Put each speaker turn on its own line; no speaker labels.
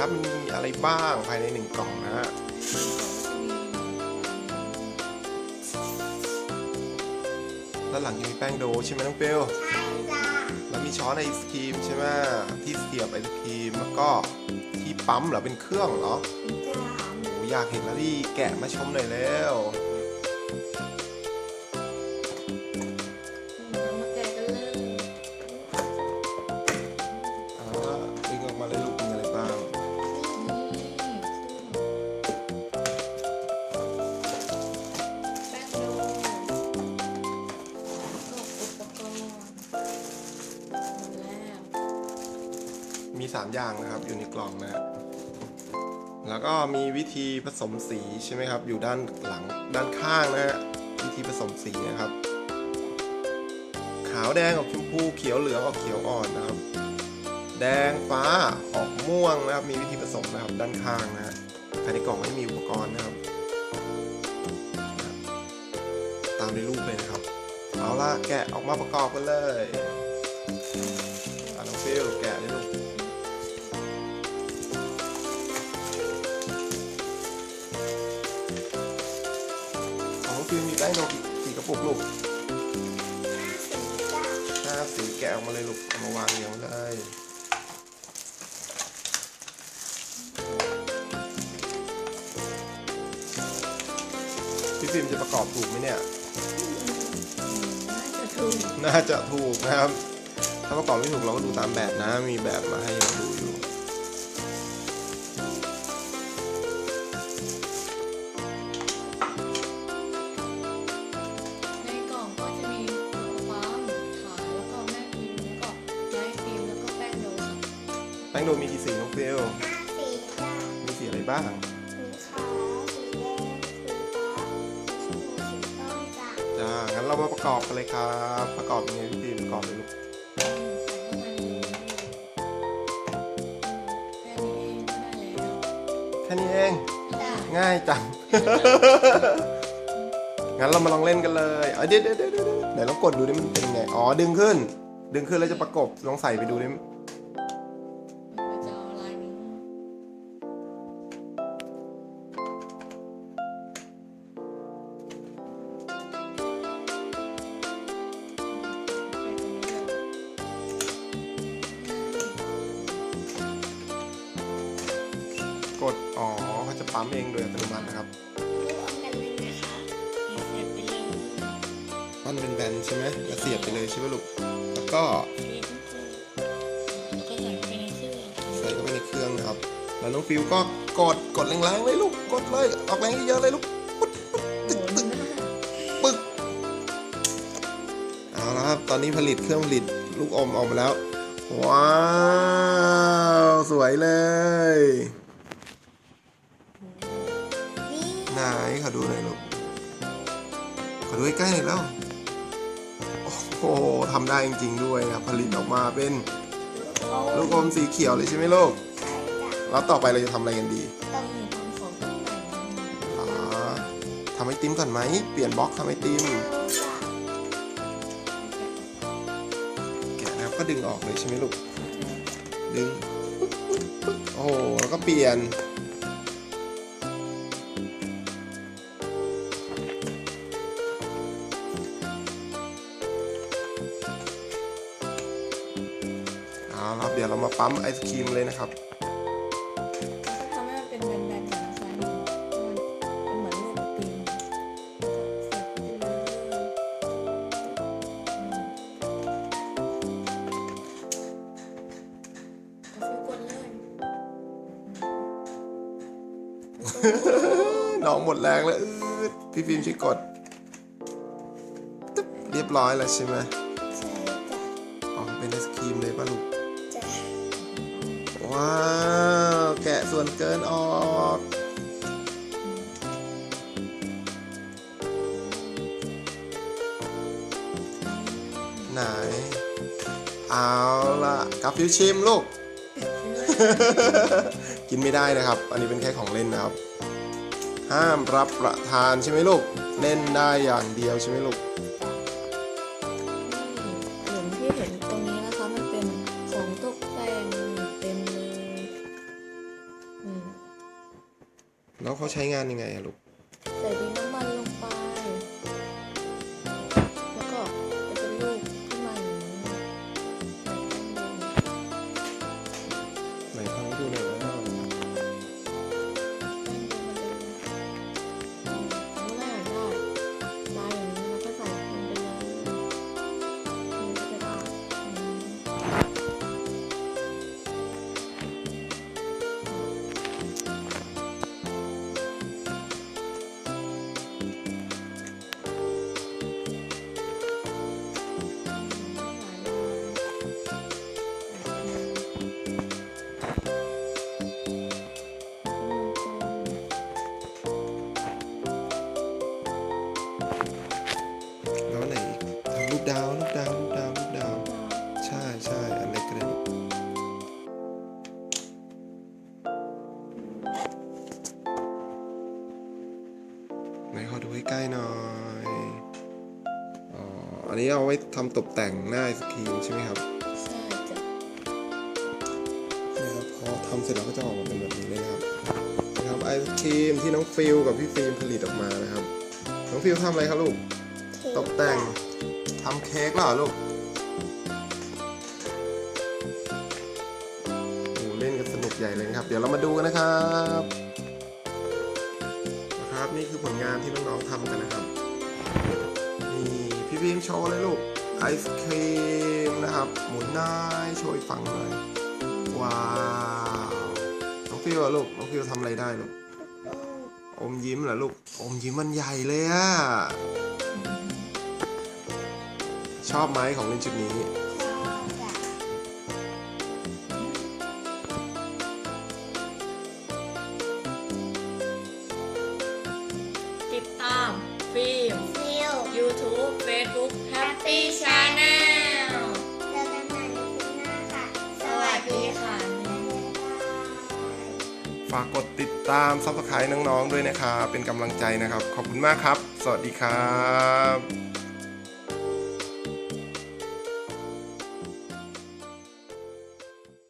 น่อยครับมันมีอะไรบ้างภายในหนึ่งกล่องนะฮะด้านหลังยังมีแป้งโดใช่ไหมน้องเปล
ใช่จ้า
แล้วมีช้อนไอศครีมใช่ไหมที่เสียบไอศครีมแล้วก็ที่ปั๊มเหรอเป็นเครื่องเหรอ
จ้า
โอ้อยากเห็นแล้วดิแกะมาชมหน่อยแล้ว
มี
3 อย่างนะครับอยู่ในกล่องนะฮะแล้วก็มีวิธีผสมสีใช่ไหมครับ อยู่ด้านหลังด้านข้างนะฮะวิธีผสมสีนะครับ ขาวแดงออกชมพูเขียวเหลืองออกเขียวอ่อนนะครับ แดงฟ้าออกม่วงนะครับ มีวิธีผสมนะครับด้านข้างนะฮะภายในกล่องไม่มีอุปกรณ์นะครับ ตามในรูปเลยนะครับ เอาละแกะออกมาประกอบกันเลย ของน้องฟิลมีแป้งโดกี่กี่กระปุกลูก
ห้าสิบจ้า
ห้าสีแกะออกมาเลยลูกเอามาวางเรียงเลยพี่ฟิล์มจะประกอบถูกไหมเนี่ย
น่าจะถูก
น่าจะถูกนะครับ ถ้าประกอบไม่ถูกเราก็ดูตามแบบนะ มีแบบมาให้เราดู
แป้งโด
มีกี่สีน้องฟิล
ห้าสิบจ้า
มีสีอะไรบ้าง
สีขาวสีแดงสีฟ้าสีชมพูสีส้มจ้า
จ้า งั้นเรามาประกอบกันเลยครับ ประกอบยังไงพี่ฟิล์มประกอบเลยลูก
ใส่เข้ามาในนี้แค่นี้เองก็ได้แล้ว
แค่นี้เอง
จ้า
ง่ายจัง งั้นเรามาลองเล่นกันเลยเอาเดี๋ยวเดี๋ยวเดี๋ยวเดี๋ยวเดี๋ยวลองกดดูดิมันเป็นไง อ๋อ ดึงขึ้น ดึงขึ้นแล้วจะประกบ ลองใส่ไปดูดิ
เขา
จะปั๊มเองโดยอัตโนมัตินะครับ
รวมกันเลยนะคะ
เสียบไปเลย
ปั้นเป็นแบนใช่ไหมแล้วเสียบไปเลยใช่ไหมลูก แล้วก็
แล้วก็ใส่ไปในเครื่อง
ใส่เข้าไปในเครื่องนะครับ แล้วน้องฟิวก็กดกดแรงๆเลยลูก กดเลย ออกแรงเยอะๆเลยลูก
หมุนหน้า
ปึกเอาละครับ ตอนนี้ผลิตเครื่องผลิตลูกอมออกมาแล้ว ว้าว สวยเลย ดูหน่อยลูก ขอดูใกล้ๆหน่อยแล้ว โอ้โหทำได้จริงๆด้วยนะครับผลิตออกมาเป็นลูกอมสีเขียวเลยใช่ไหมลูก
ใช่จ้า
แล้วต่อไปเราจะทำอะไรกันดี
ต้อง
มีความของตกแต่ง
อ๋อทำไอติมก่อนไหม เปลี่ยนบล็อกทำไอติม
เอาจ้า
แกะแล้วก็ดึงออกเลยใช่ไหมลูก ดึง โอ้โห แล้วก็เปลี่ยน เอาละครับเดี๋ยวเรามาปั๊มไอศครีมเลยนะครับ
ก็ทำให้มันเป็นแบนๆอย่างซ้ายมือมันเหมือนรูปปิงเสียบไปเลยกาแฟกดเลย
น้องหมดแรงแล้วอืดพี่ฟิล์มช่วยกดตึ๊บเรียบร้อยแล้วใช่ไหม
ใช่จ้า
ออกเป็นไอศครีมเลยป่ะลูก
จ้า
ว้าว แกะส่วนเกินออกไหน เอาล่ะกาฟิวชิมลูก กินไม่ได้นะครับ อันนี้เป็นแค่ของเล่นนะครับ ห้ามรับประทานใช่ไหมลูก เล่นได้อย่างเดียวใช่ไหมลูก ใช้งานยังไงอะลูก
ดาว
รูปดาวรูปดาวรูปดาวใช่ใช่อันเล็กก็ได้ลูกไหนขอดูใกล้ๆหน่อยอ๋ออันนี้เอาไว้ทำตกแต่งหน้าไอศครีมใช่ไหมครับ
ใช่จ้ะ
เนี่ยครับพอทำเสร็จแล้วก็จะออกมาเป็นแบบนี้เลยนะครับนะครับไอศครีมที่น้องฟิลกับพี่ฟิล์มผลิตออกมานะครับ น้องฟิลทำอะไรครับลูกตกแต่ง ทำเค้กเหรอลูกโอ้เล่นกันสนุกใหญ่เลยครับ เดี๋ยวเรามาดูกันนะครับนะครับ นี่คือผลงานที่น้องๆทำกันนะครับนี่พี่พิมโชว์เลยลูกไอศครีมนะครับ หมุนได้โชว์อีกฝั่งหน่อยว้าวน้องฟิวอะลูกน้องฟิวทำอะไรได้ลูกอมยิ้มเหรอลูกอมยิ้มมันใหญ่เลยอะ ชอบไหมของเล่นชุดนี้
ชอบจ้ะ
ติดตามฟิล์ม
ฟิล
YouTube Facebook Happy Channel
เจอกันใหม่ในคลิปหน้าค่ะ
สวัสดีค่ะ
บ๊ายบาย
ฝากกดติดตามซับสไครต์น้องๆด้วยนะครับเป็นกำลังใจนะครับ ขอบคุณมากครับ สวัสดีครับ